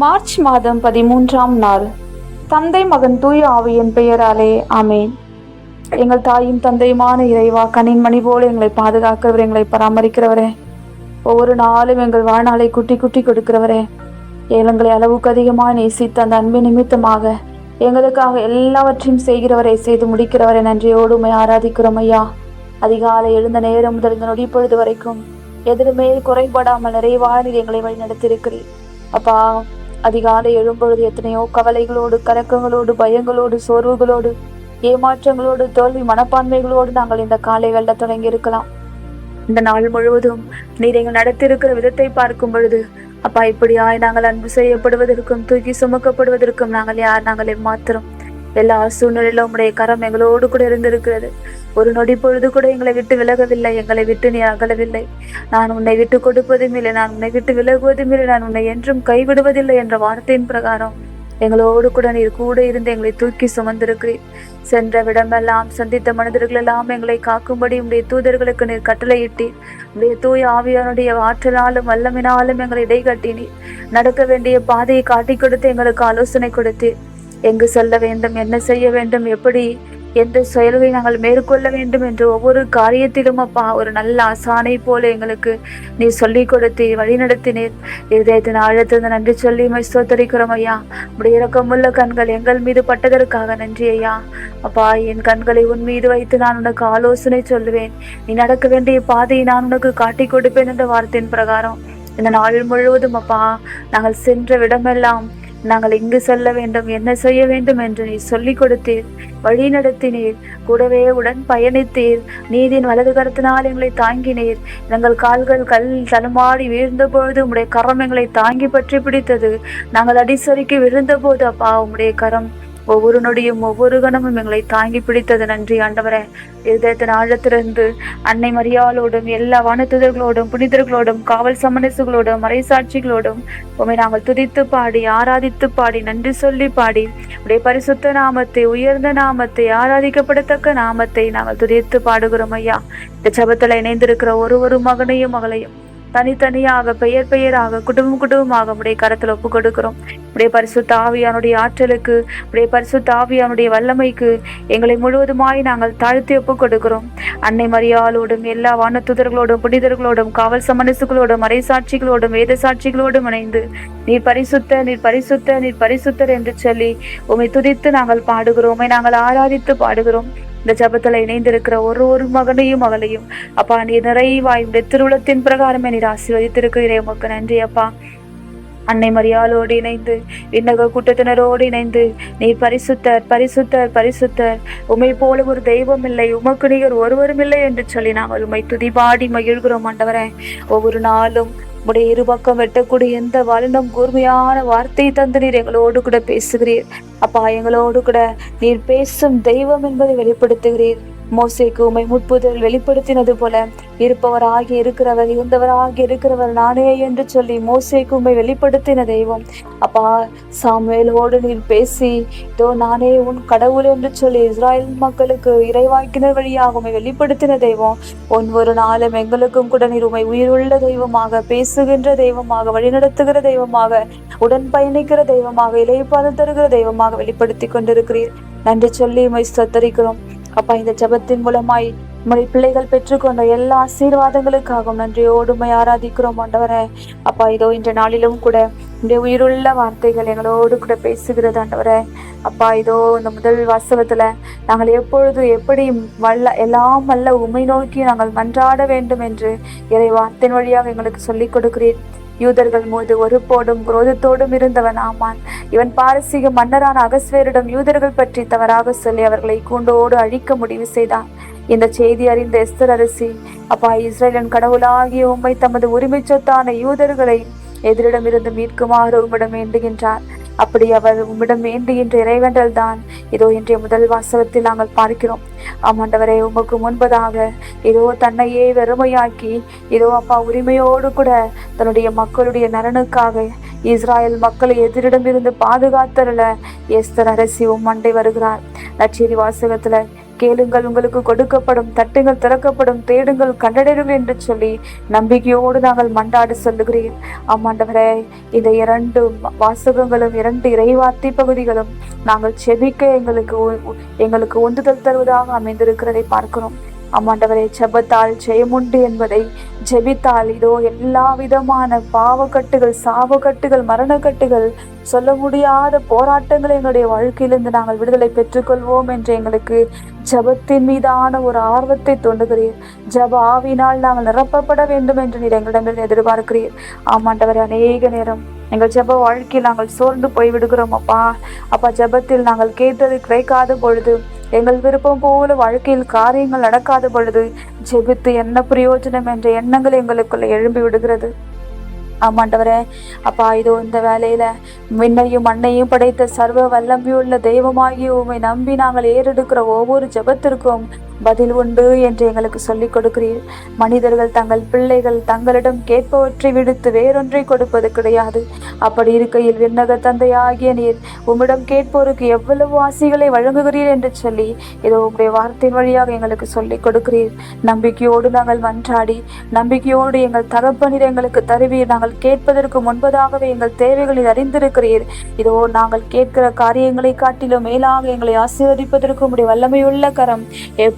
March மாதம் பதிமூன்றாம் நாள். தந்தை மகன் தூய ஆவியின் பெயராலே ஆமேன். எங்கள் தாயும் தந்தையுமான இறைவா கனின் மணி போல எங்களை பாதுகாக்கிறவர் எங்களை பராமரிக்கிறவரே. ஒவ்வொரு நாளும் எங்கள் வாழ்நாளை குட்டி குட்டி கொடுக்கிறவரே. எங்களை அளவுக்கு அதிகமாக நேசித்த அந்த அன்பின் நிமித்தமாக எங்களுக்காக எல்லாவற்றையும் செய்கிறவரை செய்து முடிக்கிறவரை. நன்றியோடு உமை ஆராதிக்கிறோம் ஐயா. அதிகாலை எழுந்த நேரம் முதல் இந்த நொடி பொழுது வரைக்கும் எதிலுமே குறைபடாமல் நிறைவாக எங்களை வழி நடத்திருக்கிறேன் அப்பா அதிகாலை எழும்பொழுது எத்தனையோ கவலைகளோடு கலக்கங்களோடு பயங்களோடு சோர்வுகளோடு ஏமாற்றங்களோடு தோல்வி மனப்பான்மைகளோடு நாங்கள் இந்த காலை வெல்ல தொடங்கி இருக்கலாம். இந்த நாள் முழுவதும் நீர் எங்கள் நடத்திருக்கிற விதத்தை பார்க்கும் பொழுது அப்பா இப்படியாய் நாங்கள் அன்பு செய்யப்படுவதற்கும் தூக்கி சுமக்கப்படுவதற்கும் நாங்கள் யார்? நாங்கள் எம்மாத்திரம். எல்லா சூழ்நிலையிலும் உடைய கரம் எங்களோடு கூட இருந்திருக்கிறது. ஒரு நொடி பொழுது கூட எங்களை விட்டு விலகவில்லை. எங்களை விட்டு நீ அகலவில்லை. நான் உன்னை விட்டு கொடுப்பதும் இல்லை. நான் உன்னை விட்டு விலகுவதும் இல்லை. நான் உன்னை என்றும் கைவிடுவதில்லை என்ற வார்த்தையின் பிரகாரம் எங்களோடு கூட நீர் கூட இருந்து எங்களை தூக்கி சுமந்திருக்கிறீர். சென்ற விடமெல்லாம் சந்தித்த மனிதர்கள் எல்லாம் எங்களை காக்கும்படி உடைய தூதர்களுக்கு நீர் கட்டளையிட்டீர். உடைய தூய ஆவியானுடைய ஆற்றலாலும் வல்லமினாலும் எங்களை இடைகட்டினீர். நடக்க வேண்டிய பாதையை காட்டிக் கொடுத்து எங்களுக்கு ஆலோசனை கொடுத்தீர். எங்கு செல்ல வேண்டும் என்ன செய்ய வேண்டும் எப்படி எந்த செயல்களை நாங்கள் மேற்கொள்ள வேண்டும் என்று ஒவ்வொரு காரியத்திலும் அப்பா ஒரு நல்ல ஆசானை போல எங்களுக்கு நீ சொல்லி கொடுத்து வழி நடத்தினீர் இதயத்தின் ஆழத்திலிருந்து நன்றி சொல்லி மை ஸ்தோத்தரிக்கிறோம் ஐயா. உடைய இறக்கமுள்ள கண்கள் எங்கள் மீது பட்டதற்காக நன்றி ஐயா. அப்பா என் கண்களை உன் மீது வைத்து நான் உனக்கு ஆலோசனை சொல்லுவேன். நீ நடக்க வேண்டிய பாதையை நான் உனக்கு காட்டி கொடுப்பேன் என்ற வார்த்தையின் பிரகாரம். இந்த நாள் முழுவதும் அப்பா நாங்கள் சென்ற விடமெல்லாம் நாங்கள் இங்கு செல்ல வேண்டும் என்ன செய்ய வேண்டும் என்று நீ சொல்லிக் கொடுத்தீர். வழி நடத்தினீர். கூடவே உடன் பயணித்தீர். நீதின் வலது கரத்தினால் எங்களை தாங்கினீர். எங்கள் கால்கள் கல் தடுமாறி வீழ்ந்த பொழுது உம்முடைய கரம் எங்களை தாங்கி பற்றி பிடித்தது. நாங்கள் அடிசரிக்கு விழுந்த போது அப்பா உம்முடைய கரம் ஒவ்வொரு நொடியும் ஒவ்வொரு கணமும் எங்களை தாங்கி பிடித்தது. நன்றி ஆண்டவரே. இருதயத்தின் ஆழத்திலிருந்து அன்னை மரியாளோடும் எல்லா வானத்துதர்களோடும் புனிதர்களோடும் காவல் சமணசுகளோடும் மறைசாட்சிகளோடும் உண்மை நாங்கள் துதித்து பாடி ஆராதித்து பாடி நன்றி சொல்லி பாடி உடைய பரிசுத்த நாமத்தை உயர்ந்த நாமத்தை ஆராதிக்கப்படத்தக்க நாமத்தை நாங்கள் துதித்து பாடுகிறோம் ஐயா. இந்த ஜபத்தில் இணைந்திருக்கிற ஒரு ஒரு மகனையும் மகளையும் தனித்தனியாக பெயர் பெயராக குடும்பம் குடும்பமாக உடைய கரத்தில் ஒப்பு கொடுக்கிறோம். உடைய பரிசுத்த ஆவியானுடைய ஆற்றலுக்கு உடைய பரிசுத்த ஆவியானுடைய வல்லமைக்கு எங்களை முழுவதுமாய் நாங்கள் தாழ்த்தி ஒப்பு கொடுக்கிறோம். அன்னை மரியாளோடும் எல்லா வானத்துதர்களோடும் புனிதர்களோடும் காவல் சமனசுகளோடும் மறைசாட்சிகளோடும் வேத சாட்சிகளோடும் இணைந்து நீர் பரிசுத்த நீர் பரிசுத்த நீர் பரிசுத்தர் என்று சொல்லி உம்மை துதித்து நாங்கள் பாடுகிறோம். நாங்கள் ஆராதித்து பாடுகிறோம். இந்த ஜபத்துல இணைந்திருக்கிற ஒரு ஒரு மகனையும் மகளையும் அப்பா நீ நிறைவாய் இந்த திருவுளத்தின் பிரகாரமே நீர் ஆசீர்வதித்திருக்கிறீரே. உமக்கு நன்றி அப்பா. அன்னை மரியாளோடு இணைந்து விண்ணக கூட்டத்தினரோடு இணைந்து நீ பரிசுத்தர் பரிசுத்தர் பரிசுத்தர். உமை போல ஒரு தெய்வம் இல்லை உமக்கு நிகர் ஒருவரும் இல்லை என்று சொல்லி நாங்கள் உமை துதிபாடி மகிழ்கிறோம் ஆண்டவரே. ஒவ்வொரு நாளும் உடைய இருபக்கம் வெட்டக்கூடிய எந்த வல்லம் கூர்மையான வார்த்தை தந்து நீர் எங்களோடு கூட பேசுகிறீர். அப்பா எங்களோடு கூட நீர் பேசும் தெய்வம் என்பதை வெளிப்படுத்துகிறீர். மோசைக்கு உமை முட்புதல் வெளிப்படுத்தினது போல இருப்பவராகி இருக்கிறவர் இருந்தவராகி இருக்கிறவர் நானே என்று சொல்லி மோசைக்கு உமை வெளிப்படுத்தின தெய்வம். அப்பா சாமுவேலோடு நீர் பேசி இதோ நானே உன் கடவுள் என்று சொல்லி இஸ்ராயல் மக்களுக்கு இறைவாக்கினர் வழியாக உமை வெளிப்படுத்தின தெய்வம். ஒவ்வொரு ஒரு நாளும் எங்களுக்கும் கூட நீர் உமை உயிருள்ள தெய்வமாக பேசுகின்ற தெய்வமாக வழிநடத்துகிற தெய்வமாக உடன் பயணிக்கிற தெய்வமாக இலைப்பாடு தருகிற தெய்வமாக வெளிப்படுத்தி கொண்டிருக்கிறீர். நன்றி சொல்லி உமை ஸ்தத்தரிக்கிறோம். அப்பா இந்த ஜெபத்தின் மூலமாய் உம்முடைய பிள்ளைகள் பெற்றுக்கொண்ட எல்லா ஆசீர்வாதங்களுக்காகவும் நன்றியோடுமை ஆராதிக்கிறோம் ஆண்டவரே. அப்பா இதோ இன்ற நாளிலும் கூட இந்த உயிருள்ள வார்த்தைகள் எங்களோடு கூட பேசுகிறது ஆண்டவரே. அப்பா இதோ இந்த முதல் வாசகத்துல நாங்கள் எப்பொழுது எப்படி வல்ல எல்லாம் வல்ல உமை நோக்கி நாங்கள் மன்றாட வேண்டும் என்று இறை வார்த்தையின் வழியாக எங்களுக்கு சொல்லிக் கொடுக்கிறேன் யூதர்கள் மீது ஒருபோடும் குரோதத்தோடும் இருந்தவன் ஆமான். இவன் பாரசீக மன்னரான அகஸ்வேரிடம் யூதர்கள் பற்றி தவறாக சொல்லி அவர்களை கூண்டோடு அழிக்க முடிவு செய்தான். இந்த செய்தி அறிந்த எஸ்தர் அரசி அப்பா இஸ்ரேலின் கடவுளாகிய உம்மை தமது உரிமை சொத்தான யூதர்களை எதிரிடமிருந்து மீட்குமாறு உம்மிடம் வேண்டுகின்றார். அப்படி அவர் உம்மிடம் வேண்டுகின்ற இறைவன்றல் தான். இதோ இன்றைய முதல் வாசகத்தில் நாங்கள் பார்க்கிறோம். ஆமாண்டவரை உமக்கு முன்பதாக இதோ தன்னையே வெறுமையாக்கி இதோ அப்பா உரிமையோடு கூட தன்னுடைய மக்களுடைய நலனுக்காக இஸ்ராயல் மக்களை எதிரிடமிருந்து பாதுகாத்தரல எஸ்தர் அரசி உம் மண்டை வருகிறார். நச்சேரி வாசகத்துல கேளுங்கள் உங்களுக்கு கொடுக்கப்படும் தட்டுங்கள் திறக்கப்படும் தேடுங்கள் கண்டடைங்கள் என்று சொல்லி நம்பிக்கையோடு நாங்கள் மண்டாடு சொல்லுகிறேன். ஆமாண்டவரே இந்த இரண்டு வாசகங்களும் இரண்டு இறைவார்த்தை பகுதிகளும் நாங்கள் செபிக்க எங்களுக்கு எங்களுக்கு உந்துதல் தருவதாக அமைந்திருக்கிறதை பார்க்கிறோம். அம்மாண்டவரை ஜெபத்தால் ஜெயமுண்டு என்பதை ஜெபித்தால் இதோ எல்லா விதமான பாவக்கட்டுகள் சாவக்கட்டுகள் மரணக்கட்டுகள் சொல்ல முடியாத போராட்டங்களை எங்களுடைய வாழ்க்கையிலிருந்து நாங்கள் விடுதலை பெற்றுக்கொள்வோம் என்று எங்களுக்கு ஜெபத்தின் மீதான ஒரு ஆர்வத்தை தோன்றுகிறீர் ஜெப ஆவினால் நாங்கள் நிரப்பப்பட வேண்டும் என்று நீர் எங்களிடமிருந்து எதிர்பார்க்கிறீர். ஆமாண்டவரே அநேக நேரம் எங்கள் ஜெப வாழ்க்கையில் நாங்கள் சோர்ந்து போய் விடுகிறோம் அப்பா. அப்பா ஜெபத்தில் நாங்கள் கேட்டது கிடைக்காத பொழுது எங்கள் விருப்பம் போல வாழ்க்கையில் காரியங்கள் நடக்காத பொழுது ஜெபித்து என்ன பிரயோஜனம் என்ற எண்ணங்கள் எங்களுக்குள்ள எழும்பி விடுகிறது. ஆமாண்டவரே அப்பா இதோ இந்த வேலையில விண்ணையும் மண்ணையும் படைத்த சர்வ வல்லமையுள்ள தெய்வமாகி உம்மை நம்பி நாங்கள் ஏறெடுக்கிற ஒவ்வொரு ஜெபத்திற்கும் பதில் உண்டு என்று எங்களுக்கு சொல்லிக் கொடுக்கிறீர். மனிதர்கள் தங்கள் பிள்ளைகள் தங்களிடம் கேட்பவற்றை விடுத்து வேறொன்றை கொடுப்பது கிடையாது. அப்படி இருக்கையில் விண்ணக தந்தையாகிய நீர் உம்மிடம் கேட்போருக்கு எவ்வளவு ஆசைகளை வழங்குகிறீர் என்று சொல்லி இதோ உங்களுடைய வார்த்தையின் வழியாக எங்களுக்கு சொல்லிக் கொடுக்கிறீர். நம்பிக்கையோடு நாங்கள் மன்றாடி நம்பிக்கையோடு எங்கள் தகப்பனீர் எங்களுக்கு தருவீர். நாங்கள் கேட்பதற்கு முன்பதாகவே எங்கள் தேவைகளை அறிந்திருக்கிறீர். இதோ நாங்கள் கேட்கிற காரியங்களை காட்டிலும் மேலாக எங்களை ஆசீர்வதிப்பதற்கு உம்முடைய வல்லமையுள்ள கரம்.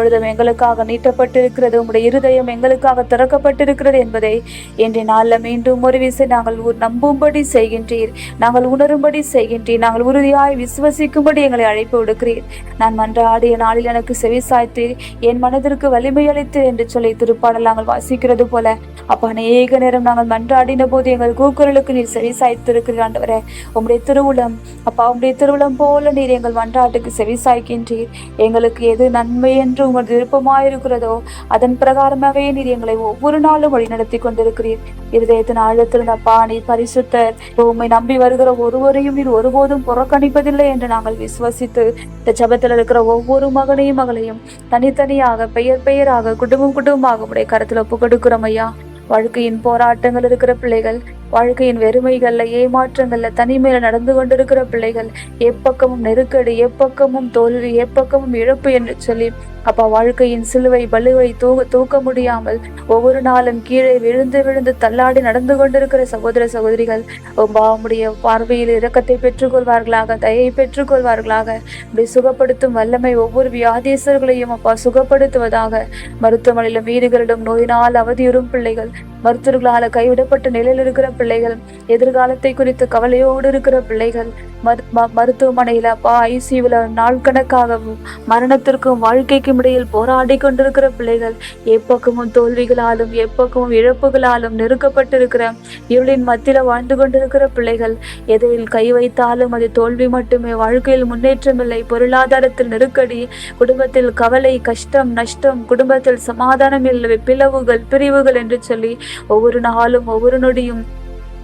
எப்பொழுதும் எங்களுக்காக நீட்டப்பட்டிருக்கிறது. உம்முடைய இருதயம் எங்களுக்காக திறக்கப்பட்டிருக்கிறது என்பதை இன்றைய நாளில் மீண்டும் ஒரு விசை நாங்கள் உ- நம்பும்படி செய்கின்றீர். நாங்கள் உணரும்படி செய்கின்றீர். நாங்கள் உறுதியாய் விசுவசிக்கும்படி எங்களை அழைப்பு விடுக்கிறீர். நான் மன்றாடிய நாளில் எனக்கு செவி சாய்த்தீர் என் மனதிற்கு வலிமை என்று சொல்லி திருப்பாடல் நாங்கள் வாசிக்கிறது போல அப்ப அநேக நேரம் நாங்கள் மன்றாடின போது எங்கள் கூக்குரலுக்கு நீர் செவி சாய்த்திருக்கிறீர் ஆண்டவரே. உம்முடைய திருவுளம் அப்பா உம்முடைய திருவுளம் போல நீர் எங்கள் மன்றாட்டுக்கு செவி சாய்க்கின்றீர். எங்களுக்கு எது நன்மை என்று உமது விருப்பமாயிருக்கிறதோ அதன் பிரகாரமாகவே நீர் எங்களை ஒவ்வொரு நாளும் வழி நடத்தி கொண்டிருக்கிறீர். இருதயத்தின் ஆழத்திருந்த அப்பா நீர் பரிசுத்தர். உண்மை நம்பி வருகிற ஒருவரையும் நீர் ஒருபோதும் புறக்கணிப்பதில்லை என்று நாங்கள் விசுவசித்து இந்த ஜபத்தில் இருக்கிற ஒவ்வொரு மகனையும் மகளையும் தனித்தனியாக பெயர் பெயராக குடும்பம் குடும்பமாக உடைய கருத்தில் ஒப்பு கொடுக்கிறோம் ஐயா. வாழ்க்கையின் போராட்டங்கள் இருக்கிற பிள்ளைகள் வாழ்க்கையின் வெறுமைகள்ல ஏமாற்றங்கள்ல தனிமையில நடந்து கொண்டிருக்கிற பிள்ளைகள் எப்பக்கமும் நெருக்கடி எப்பக்கமும் தோல்வி எப்பக்கமும் இழப்பு என்று சொல்லி அப்பா வாழ்க்கையின் சிலுவை வலுவை தூக்க தூக்க முடியாமல் ஒவ்வொரு நாளும் கீழே விழுந்து விழுந்து தள்ளாடி நடந்து கொண்டிருக்கிற சகோதர சகோதரிகள் உம்பாவுடைய பார்வையில் இரக்கத்தை பெற்றுக்கொள்வார்களாக தயை பெற்றுக்கொள்வார்களாக. இப்படி சுகப்படுத்தும் வல்லமை ஒவ்வொரு வியாதீசர்களையும் அப்பா சுகப்படுத்துவதாக மருத்துவமனையிலும் வீடுகளிலும் நோயினால் அவதியுறும் பிள்ளைகள் மருத்துவர்களால் கைவிடப்பட்ட நிலையில் இருக்கிற பிள்ளைகள் எதிர்காலத்தை குறித்து கவலையோடு இருக்கிற பிள்ளைகள் ம- மருத்துவமனையில அப்பா ஐசியூல நாள் கணக்காகவும் மரணத்திற்கும் வாழ்க்கைக்கும் இடையில் போராடி கொண்டிருக்கிற பிள்ளைகள் எப்பக்கமும் தோல்விகளாலும் எப்பக்கமும் இழப்புகளாலும் நெருக்கப்பட்டிருக்கிற இருளின் மத்தியில வாழ்ந்து கொண்டிருக்கிற பிள்ளைகள் எதில் கை வைத்தாலும் அது தோல்வி மட்டுமே வாழ்க்கையில் முன்னேற்றமில்லை பொருளாதாரத்தில் நெருக்கடி குடும்பத்தில் கவலை கஷ்டம் நஷ்டம் குடும்பத்தில் சமாதானம் இல்லை பிளவுகள் பிரிவுகள் என்று சொல்லி ஒவ்வொரு நாளும் ஒவ்வொரு நொடியும்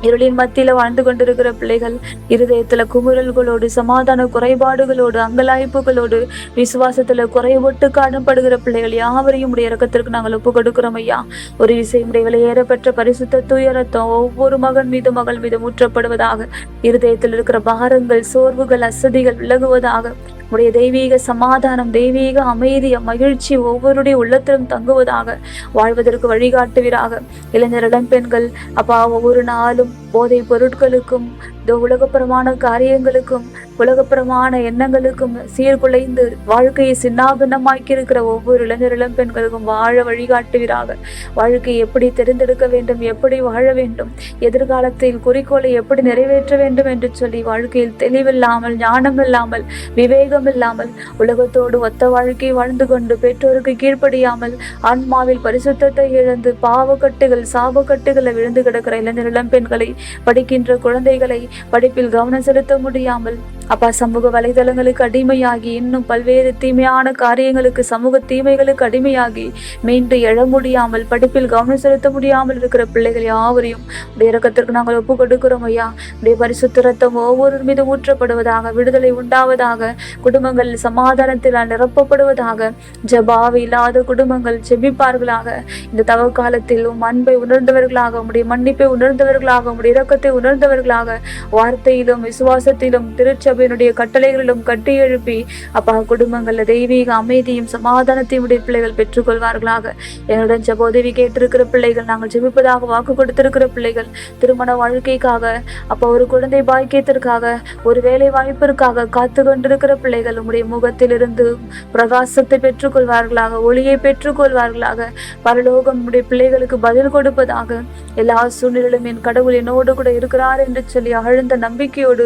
இருளின் மத்தியில வாழ்ந்து கொண்டிருக்கிற பிள்ளைகள் இருதயத்துல குமுறல்களோடு சமாதான குறைபாடுகளோடு அங்கலாய்ப்புகளோடு விசுவாசத்துல குறைபட்டு காணப்படுகிற பிள்ளைகள் யாவரையும் உடைய இறக்கத்திற்கு நாங்கள் ஒப்பு கொடுக்கிறோம் ஐயா. ஒரு விஷயம் உடைய ஏறப்பெற்ற பரிசுத்த துயரத்தம் ஒவ்வொரு மகன் மீது மகள் மீது ஊற்றப்படுவதாக இருதயத்தில் இருக்கிற பாரங்கள் சோர்வுகள் அசதிகள் விலகுவதாக உடைய தெய்வீக சமாதானம் தெய்வீக அமைதி மகிழ்ச்சி ஒவ்வொருடைய உள்ளத்திலும் தங்குவதாக வாழ்வதற்கு வழிகாட்டுவீராக. இளைஞர் இளம்பெண்கள் அப்பா ஒவ்வொரு நாளும் போதை பொருட்களுக்கும் இந்த உலகப்புறமான காரியங்களுக்கும் உலகப்புறமான எண்ணங்களுக்கும் சீர்குலைந்து வாழ்க்கையை சின்னாபின்னமாக்கி இருக்கிற ஒவ்வொரு இளைஞர் இளம்பெண்களுக்கும் வாழ வழிகாட்டுவீராக. வாழ்க்கையை எப்படி தெரிந்தெடுக்க வேண்டும் எப்படி வாழ வேண்டும் எதிர்காலத்தில் குறிக்கோளை எப்படி நிறைவேற்ற வேண்டும் என்று சொல்லி வாழ்க்கையில் தெளிவில்லாமல் ஞானம் இல்லாமல் விவேகம் இல்லாமல் உலகத்தோடு ஒத்த வாழ்க்கை வாழ்ந்து கொண்டு பெற்றோருக்கு கீழ்ப்படியாமல் ஆன்மாவில் பரிசுத்தத்தை இழந்து பாவக்கட்டுகள் சாபக்கட்டுகளை விழுந்து கிடக்கிற இளைஞர் இளம்பெண்களை படிக்கின்ற குழந்தைகளை படிப்பில் கவனம் செலுத்த முடியாமல் அப்பா சமூக வலைதளங்களுக்கு அடிமையாகி இன்னும் பல்வேறு தீமையான காரியங்களுக்கு சமூக தீமைகளுக்கு அடிமையாகி மீண்டும் எழ முடியாமல் படிப்பில் கவனம் செலுத்த முடியாமல் இருக்கிற பிள்ளைகள் யாவரையும் உடைய இறக்கத்திற்கு நாங்கள் ஒப்பு கொடுக்கிறோம் ஐயா. உடைய பரிசுத்த ரத்தம் ஒவ்வொரு மீது ஊற்றப்படுவதாக விடுதலை உண்டாவதாக குடும்பங்கள் சமாதானத்தில் நிரப்பப்படுவதாக ஜபாவி இல்லாத குடும்பங்கள் ஜெபிப்பார்களாக. இந்த தவ காலத்தில் உம் அன்பை உணர்ந்தவர்களாக உடைய மன்னிப்பை உணர்ந்தவர்களாக உடைய இறக்கத்தை உணர்ந்தவர்களாக வார்த்தையிலும் விசுவாசத்திலும் திருச்ச திருச்சபையினுடைய கட்டளைகளிலும் கட்டி எழுப்பி அப்பா குடும்பங்கள்ல தெய்வீக அமைதியும் சமாதானத்தையும் உடைய பிள்ளைகள் பெற்றுக்கொள்வார்களாக. எங்களுடன் ஜெப கேட்டிருக்கிற பிள்ளைகள் நாங்கள் ஜெபிப்பதாக வாக்கு கொடுத்திருக்கிற பிள்ளைகள் திருமண வாழ்க்கைக்காக அப்போ ஒரு குழந்தை பாக்கியத்திற்காக ஒரு வேலை வாய்ப்பிற்காக காத்து கொண்டிருக்கிற பிள்ளைகள் உடைய முகத்திலிருந்து பிரகாசத்தை பெற்றுக்கொள்வார்களாக ஒளியை பெற்றுக்கொள்வார்களாக. பரலோகம் உடைய பிள்ளைகளுக்கு பதில் கொடுப்பதாக எல்லா சூழ்நிலையிலும் என் கடவுள் என்னோடு கூட இருக்கிறார் என்று சொல்லி அழுந்த நம்பிக்கையோடு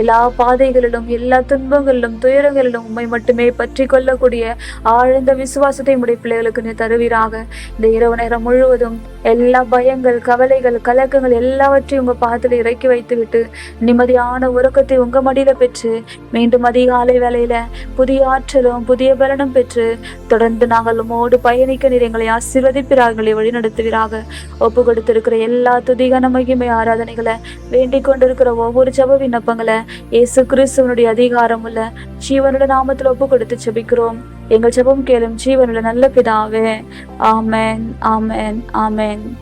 எல்லா பாதைகளிலும் எல்லா துன்பங்களிலும் துயரங்களிலும் உண்மை மட்டுமே பற்றி கொள்ளக்கூடிய ஆழ்ந்த விசுவாசத்தை உடைய பிள்ளைகளுக்கு நீ தருவீராக. இந்த இரவு நேரம் முழுவதும் எல்லா பயங்கள் கவலைகள் கலக்கங்கள் எல்லாவற்றையும் உங்க பாதத்தில் இறக்கி வைத்துவிட்டு நிம்மதியான உறக்கத்தை உங்க மடியில பெற்று மீண்டும் அதிகாலை வேலையில புதிய ஆற்றலும் புதிய பலனும் பெற்று தொடர்ந்து நாங்கள் உமோடு பயணிக்க நீர் எங்களை ஆசீர்வதிப்பிறார் வழிநடத்துவீராக. ஒப்பு கொடுத்திருக்கிற எல்லா துதிகன மகிமை ஆராதனைகளை வேண்டிக் கொண்டிருக்கிற ஒவ்வொரு ஜப விண்ணப்பங்களை இயேசு கிறிஸ்துவனுடைய அதிகாரம் உள்ள ஜீவனுடைய நாமத்தில் ஒப்பு கொடுத்து செபிக்கிறோம் எங்கள் ஜெபம் கேளும் ஜீவனுள்ள நல்ல பிதாவே ஆமென் ஆமேன் ஆமென்.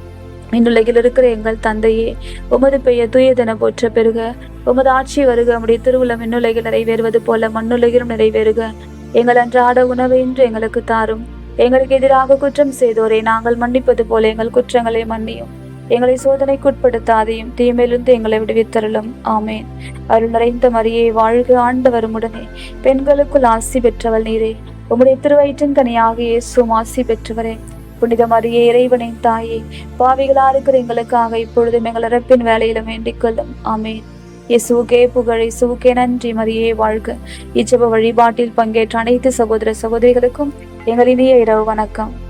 இன்னுலகில் இருக்கிற எங்கள் தந்தையே உமது பெயர் தூயதென போற்ற பெருக. உமது ஆட்சி வருக உம்முடைய திருவுளம் இன்னுலகில் நிறைவேறுவது போல மண்ணுலகிலும் நிறைவேறுக. எங்கள் அன்றாட உணவை இன்று எங்களுக்கு தாரும். எங்களுக்கு எதிராக குற்றம் செய்தோரை நாங்கள் மன்னிப்பது போல எங்கள் குற்றங்களை மன்னியும். எங்களை சோதனைக்குட்படுத்தாதையும் தீமையிலிருந்து எங்களை விடுவித்தருளும். ஆமேன். அருள் நிறைந்த மரியே வாழ்க ஆண்டவரும் உடனே பெண்களுக்குள் ஆசி பெற்றவள் நீரே. உம்முடைய திருவயிற்றின் கனியாக இயேசும் ஆசி பெற்றவரே. புனித மரியே இறைவனின் தாயே பாவிகளா இருக்கிற எங்களுக்காக இப்பொழுதும் எங்கள் இறப்பின் வேலையிலும் வேண்டிக் கொள்ளும். ஆமேன். இயேசுகே புகழை இயேசுவுக்கே நன்றி மரியே வாழ்க. இச்சப வழிபாட்டில் பங்கேற்ற அனைத்து சகோதர சகோதரிகளுக்கும் எங்கள் இனிய இரவு வணக்கம்.